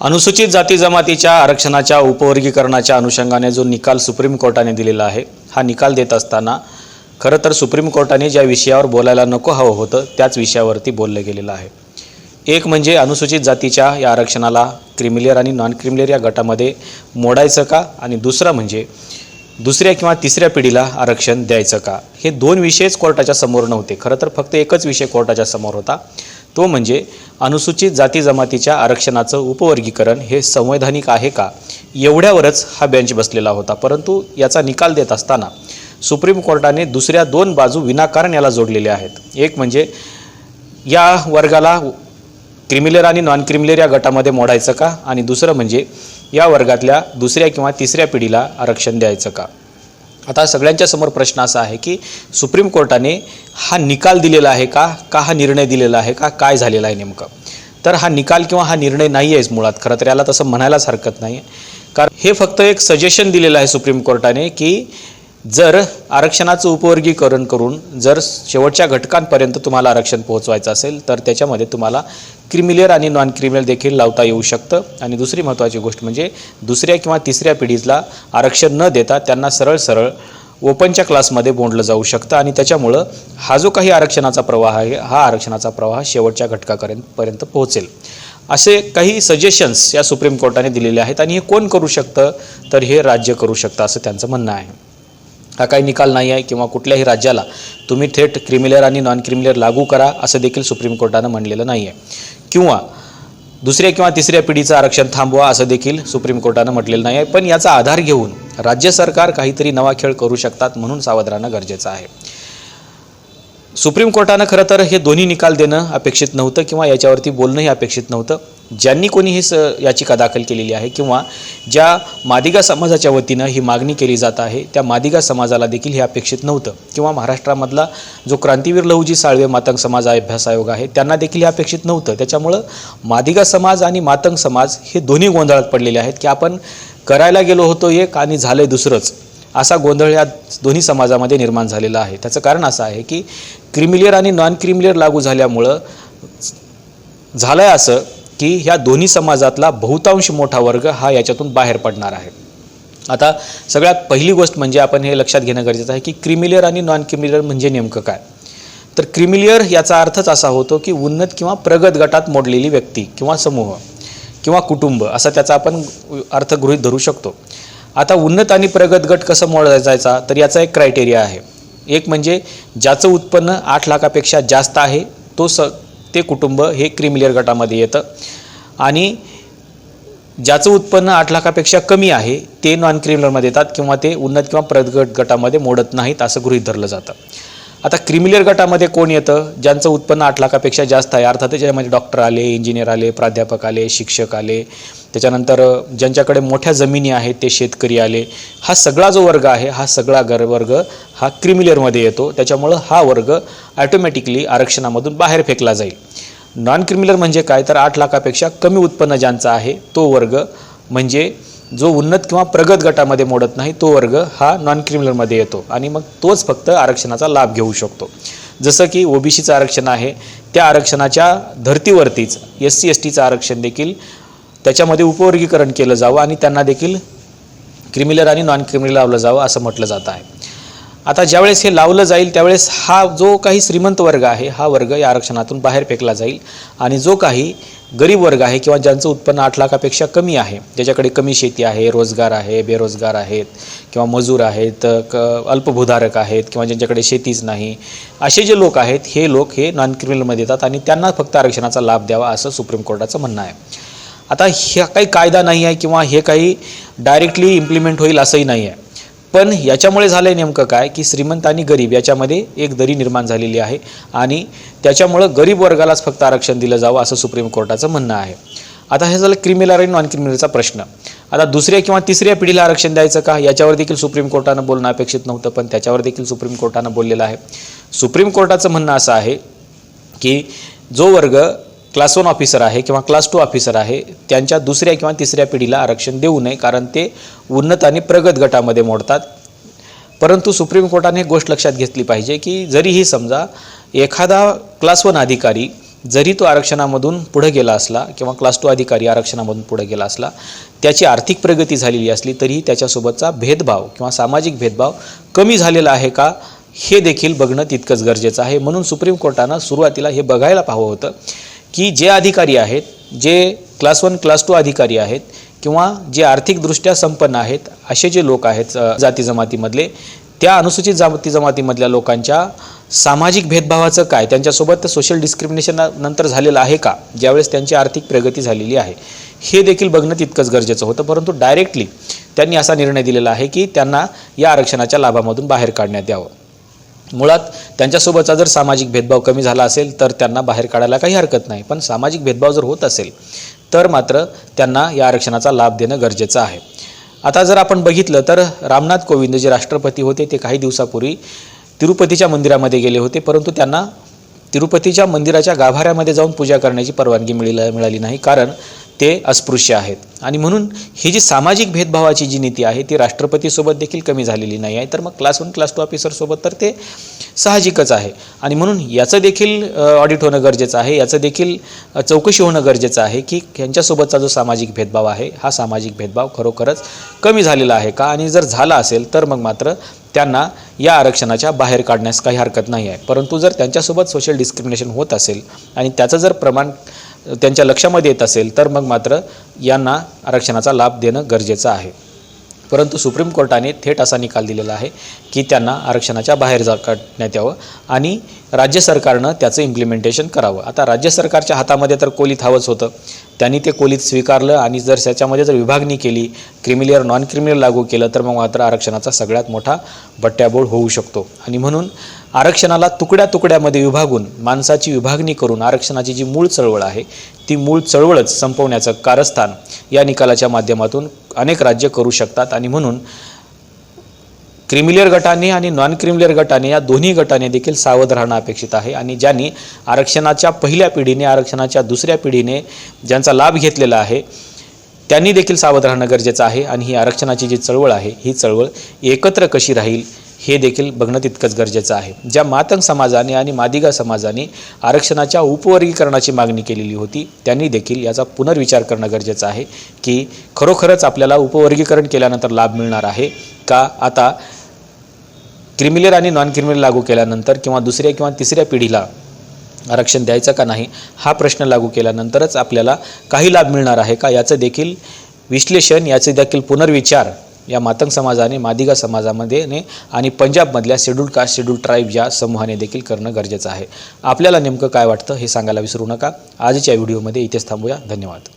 अनुसूचित जाती जमातीच्या आरक्षणाच्या उपवर्गीकरणाच्या अनुषंगाने जो निकाल सुप्रीम कोर्टाने दिलेला आहे हा निकाल देत असताना खरं तर सुप्रीम कोर्टाने ज्या विषयावर बोलायला नको हवं होतं त्याच विषयावरती बोललं गेलेलं आहे. एक म्हणजे अनुसूचित जातीच्या या आरक्षणाला क्रिमिलियर आणि नॉन क्रिमिलियर या गटामध्ये मोडायचं का? आणि दुसरं म्हणजे दुसऱ्या किंवा तिसऱ्या पिढीला आरक्षण द्यायचं का? हे दोन विषयच कोर्टाच्या समोर नव्हते. खरं तर फक्त एकच विषय कोर्टाच्या समोर होता. तो म्हणजे अनुसूचित जाती जमातीच्या आरक्षणाचं उपवर्गीकरण हे संवैधानिक आहे का? एवढ्यावरच हा बेंच बसलेला होता. परंतु याचा निकाल देत असताना सुप्रीम कोर्टाने दुसऱ्या दोन बाजू विनाकारण याला जोडलेल्या आहेत. एक म्हणजे या वर्गाला क्रिमिलेर आणि नॉन क्रिमिलियर या गटामध्ये मोडायचं का? आणि दुसरं म्हणजे या वर्गातल्या दुसऱ्या किंवा तिसऱ्या पिढीला आरक्षण द्यायचं का? आता सगळ्यांच्या समोर प्रश्न असा आहे की सुप्रीम कोर्टाने हा निकाल दिलेला आहे का? का हा निर्णय दिलेला आहे का? काय झालेला आहे नेमकं? तर हा निकाल किंवा हा निर्णय नाही आहेच मुळात. खरं तर याला तसं म्हणायलाच हरकत नाही कारण हे फक्त एक सजेशन दिलेलं आहे सुप्रीम कोर्टाने की जर आरक्षणाचं उपवर्गीकरण करून जर शेवटच्या घटकांपर्यंत तुम्हाला आरक्षण पोहोचवायचं असेल तर त्याच्यामध्ये तुम्हाला क्रिमिलियर आणि नॉन क्रिमिलियर देखील लावता येऊ शकतं. आणि दुसरी महत्त्वाची गोष्ट म्हणजे दुसऱ्या किंवा तिसऱ्या पिढीला आरक्षण न देता त्यांना सरळ सरळ ओपनच्या क्लासमध्ये बोंडलं जाऊ शकतं. आणि त्याच्यामुळं हा जो काही आरक्षणाचा प्रवाह आहे हा आरक्षणाचा प्रवाह शेवटच्या घटकापर्यंत पर्यंत पोहोचेल. असे काही सजेशन्स या सुप्रीम कोर्टाने दिलेले आहेत. आणि हे कोण करू शकतं? तर हे राज्य करू शकतं असं त्यांचं म्हणणं आहे. हा काही निकाल नाही आहे किंवा कुठल्याही राज्याला तुम्ही थेट क्रिमिलेअर आणि नॉन क्रिमिलेअर लागू करा असं देखील सुप्रीम कोर्टानं म्हणलेलं नाही आहे. किंवा दुसऱ्या किंवा तिसऱ्या पिढीचं आरक्षण थांबवा असं देखील सुप्रीम कोर्टानं म्हटलेलं नाही आहे. पण याचा आधार घेऊन राज्य सरकार काहीतरी नवा खेळ करू शकतात म्हणून सावध राहणं गरजेचं आहे. सुप्रीम कोर्टानं खरं तर हे दोन्ही निकाल देणं अपेक्षित नव्हतं किंवा याच्यावरती बोलणंही अपेक्षित नव्हतं. ज्यांनी कोणी ही स याचिका दाखल केलेली आहे किंवा ज्या मादिगा समाजाच्या वतीनं ही मागणी केली जात आहे त्या मादिगा समाजाला देखील हे अपेक्षित नव्हतं. किंवा महाराष्ट्रामधला जो क्रांतीवीर लहूजी साळवे मातंग समाज अभ्यास आयोग आहे त्यांना देखील हे अपेक्षित नव्हतं. त्याच्यामुळं मादिगा समाज आणि मातंग समाज हे दोन्ही गोंधळात पडलेले आहेत की आपण करायला गेलो होतो एक आणि झालं दुसरंच. असा गोंधळ या दोन्ही समाजामध्ये निर्माण झालेला आहे. त्याचं कारण असं आहे की क्रिमिलियर आणि नॉन क्रिमिलियर लागू झाल्यामुळं झालं आहे असं की ह्या दोन्ही समाजातला बहुतांश मोठा वर्ग हा याच्यातून बाहेर पडणार आहे. आता सगळ्यात पहिली गोष्ट म्हणजे आपण हे लक्षात घेणं गरजेचं आहे की क्रिमिलियर आणि नॉन क्रिमिलियर म्हणजे नेमकं काय? तर क्रिमिलियर याचा अर्थच असा होतो की उन्नत किंवा प्रगत गटात मोडलेली व्यक्ती किंवा समूह किंवा कुटुंब असा त्याचा आपण अर्थ गृहीत धरू शकतो. आता उन्नत आणि प्रगत गट कसं मोडायचा तर याचा एक क्रायटेरिया आहे. एक म्हणजे ज्याचं उत्पन्न आठ लाखापेक्षा जास्त आहे तो स ते कुटुंब हे क्रिमिलियर गटामध्ये येतं. आणि ज्याचं उत्पन्न आठ लाखापेक्षा कमी आहे ते नॉन क्रिमिलियरमध्ये येतात किंवा ते उन्नत किंवा प्रगत गटामध्ये मोडत नाहीत असं गृहीत धरलं जातं. आता क्रिमिलियर गटामध्ये कोण येतं? ज्यांचं उत्पन्न आठ लाखापेक्षा जास्त आहे. अर्थात त्याच्यामध्ये डॉक्टर आले इंजिनियर आले प्राध्यापक आले शिक्षक आले. त्याच्यानंतर ज्यांच्याकडे मोठ्या जमिनी आहेत ते शेतकरी आले. हा सगळा जो वर्ग आहे हा सगळा गर वर्ग हा क्रिमिलियरमध्ये येतो. त्याच्यामुळं हा वर्ग ॲटोमॅटिकली आरक्षणामधून बाहेर फेकला जाईल. नॉन क्रिमिलर म्हणजे काय? तर आठ लाखापेक्षा कमी उत्पन्न ज्यांचा आहे तो वर्ग म्हणजे जो उन्नत किंवा प्रगत गटामध्ये मोडत नाही तो वर्ग हा नॉन क्रिमिनलमध्ये येतो आणि मग तोच फक्त आरक्षणाचा लाभ घेऊ शकतो. जसं की ओबीसीचं आरक्षण आहे त्या आरक्षणाच्या धर्तीवरतीच एस सी एस टीचं आरक्षण देखील त्याच्यामध्ये उपवर्गीकरण केलं जावं आणि त्यांना देखील क्रिमिनल आणि नॉन क्रिमिनल लावलं जावं असं म्हटलं जात आहे. आता ज्यावेळेस हे लावलं जाईल त्यावेळेस हा जो काही श्रीमंत वर्ग आहे हा वर्ग या आरक्षणातून बाहेर फेकला जाईल आणि जो काही गरीब वर्ग आहे किंवा ज्यांचं उत्पन्न आठ लाखापेक्षा कमी आहे ज्याच्याकडे कमी शेती आहे रोजगार आहे बेरोजगार आहेत किंवा मजूर आहेत क अल्पभूधारक आहेत किंवा ज्यांच्याकडे शेतीच नाही असे जे लोक आहेत हे लोक हे नॉन क्रिमिनलमध्ये येतात आणि त्यांना फक्त आरक्षणाचा लाभ द्यावा असं सुप्रीम कोर्टाचं म्हणणं आहे. आता ह्या काही कायदा नाही आहे किंवा हे काही डायरेक्टली इम्प्लिमेंट होईल असंही नाही आहे. पण याच्यामुळे झालं आहे नेमकं काय की श्रीमंत आणि गरीब याच्यामध्ये एक दरी निर्माण झालेली आहे आणि त्याच्यामुळं गरीब वर्गालाच फक्त आरक्षण दिलं जावं असं सुप्रीम कोर्टाचं म्हणणं आहे. आता हे झालं क्रिमिनल आणि नॉन क्रिमिनलचा प्रश्न. आता दुसऱ्या किंवा तिसऱ्या पिढीला आरक्षण द्यायचं का याच्यावर देखील सुप्रीम कोर्टानं बोलणं अपेक्षित नव्हतं पण त्याच्यावर देखील सुप्रीम कोर्टानं बोललेलं आहे. सुप्रीम कोर्टाचं म्हणणं असं आहे की जो वर्ग क्लास वन ऑफिसर आहे किंवा क्लास टू ऑफिसर आहे त्यांच्या दुसऱ्या किंवा तिसऱ्या पिढीला आरक्षण देऊ नये कारण ते उन्नत आणि प्रगत गटामध्ये मोडतात. परंतु सुप्रीम कोर्टाने एक गोष्ट लक्षात घेतली पाहिजे की जरीही समजा एखादा क्लास वन अधिकारी जरी तो आरक्षणामधून पुढे गेला असला किंवा क्लास टू अधिकारी आरक्षणामधून पुढे गेला असला त्याची आर्थिक प्रगती झालेली असली तरीही त्याच्यासोबतचा भेदभाव किंवा सामाजिक भेदभाव कमी झालेला आहे का हे देखील बघणं तितकंच गरजेचं आहे. म्हणून सुप्रीम कोर्टानं सुरुवातीला हे बघायला पाहावं होतं. की जे अधिकारी आहेत जे क्लास वन क्लास टू अधिकारी आहेत किंवा जे आर्थिकदृष्ट्या संपन्न आहेत असे जे लोक आहेत जाती जमातीमधले त्या अनुसूचित जाती जमातीमधल्या लोकांच्या सामाजिक भेदभावाचं काय? त्यांच्यासोबत सोशल डिस्क्रिमिनेशन नंतर झालेलं आहे का? ज्यावेळेस त्यांची आर्थिक प्रगती झालेली आहे. हे देखील बघणं तितकंच गरजेचं होतं परंतु डायरेक्टली त्यांनी असा निर्णय दिलेला आहे की त्यांना या आरक्षणाच्या लाभामधून बाहेर काढण्यात यावं. मुळात त्यांच्यासोबतचा जर सामाजिक भेदभाव कमी झाला असेल तर त्यांना बाहेर काढायला काही हरकत नाही. पण सामाजिक भेदभाव जर होत असेल तर मात्र त्यांना या आरक्षणाचा लाभ देणं गरजेचं आहे. आता जर आपण बघितलं तर रामनाथ कोविंद जे राष्ट्रपती होते ते काही दिवसापूर्वी तिरुपतीच्या मंदिरामध्ये गेले होते. परंतु त्यांना तिरुपतीच्या मंदिराच्या गाभाऱ्यामध्ये जाऊन पूजा करण्याची परवानगी मिळाली मिळाली नाही. कारण ते अस्पृश्य आहेत. आणि म्हणून ही जी सामाजिक भेदभावाची जी नीती आहे ती राष्ट्रपतीसोबत देखील कमी झालेली नाही आहे. तर मग क्लास वन क्लास टू ऑफिसरसोबत तर ते साहजिकच आहे. आणि म्हणून याचं देखील ऑडिट होणं गरजेचं आहे. याचं देखील चौकशी होणं गरजेचं आहे की यांच्यासोबतचा जो सामाजिक भेदभाव आहे हा सामाजिक भेदभाव खरोखरच कमी झालेला आहे का? आणि जर झाला असेल तर मग मात्र त्यांना या आरक्षणाच्या बाहेर काढण्यास काही हरकत नाही आहे. परंतु जर त्यांच्यासोबत सोशल डिस्क्रिमिनेशन होत असेल आणि त्याचं जर प्रमाण त्यांच्या लक्षामध्ये येत असेल तर मग मात्र यांना आरक्षणाचा लाभ देणं गरजेचं आहे. परंतु सुप्रीम कोर्टाने थेट असा निकाल दिलेला आहे की त्यांना आरक्षणाच्या बाहेर जा काढण्यात यावं आणि राज्य सरकारनं त्याचं इम्प्लिमेंटेशन करावं. आता राज्य सरकारच्या हातामध्ये तर कोलीत हवंच होतं. त्यांनी ते कोलीत स्वीकारलं आणि जर त्याच्यामध्ये जर विभागणी केली क्रिमिलियर नॉन क्रिमिनल लागू केलं तर मग मात्र आरक्षणाचा सगळ्यात मोठा बट्ट्याबोळ होऊ शकतो. आणि म्हणून आरक्षणाला तुकड्या तुकड्यामध्ये विभागून माणसाची विभागणी करून आरक्षणाची जी मूळ चळवळ आहे ती मूळ चळवळच संपवण्याचं कारस्थान या निकालाच्या माध्यमातून अनेक राज्य करू शकतात. आणि म्हणून क्रिमिलियर गटाने आणि नॉन क्रिमिलियर गटाने या दोन्ही गटाने देखील सावध राहणं अपेक्षित आहे. आणि ज्यांनी आरक्षणाच्या पहिल्या पिढीने आरक्षणाच्या दुसऱ्या पिढीने ज्यांचा लाभ घेतलेला आहे त्यांनी देखील सावध राहणं गरजेचं आहे. आणि ही आरक्षणाची जी चळवळ आहे ही चळवळ एकत्र कशी राहील हे देखील बघणं तितकंच गरजेचं आहे. ज्या मातंग समाजाने आणि मादिगा समाजाने आरक्षणाच्या उपवर्गीकरणाची मागणी केलेली होती त्यांनी देखील याचा पुनर्विचार करणं गरजेचं आहे की खरोखरच आपल्याला उपवर्गीकरण केल्यानंतर लाभ मिळणार आहे का? आता क्रिमिलियर आणि नॉन क्रिमिलियर लागू केल्यानंतर किंवा दुसऱ्या किंवा तिसऱ्या पिढीला आरक्षण द्यायचं का नाही हा प्रश्न लागू केल्यानंतरच आपल्याला काही लाभ मिळणार आहे का? याचं देखील विश्लेषण याचे देखील पुनर्विचार या मातंग समाजाने मादिगा समाजामध्ये आणि पंजाबमधल्या शेड्यूल कास्ट शेड्यूल ट्राईब या समूहाने देखील करणं गरजेचं आहे. आपल्याला नेमकं काय वाटतं हे सांगायला विसरू नका. आजच्या व्हिडिओमध्ये इथेच थांबूया. धन्यवाद.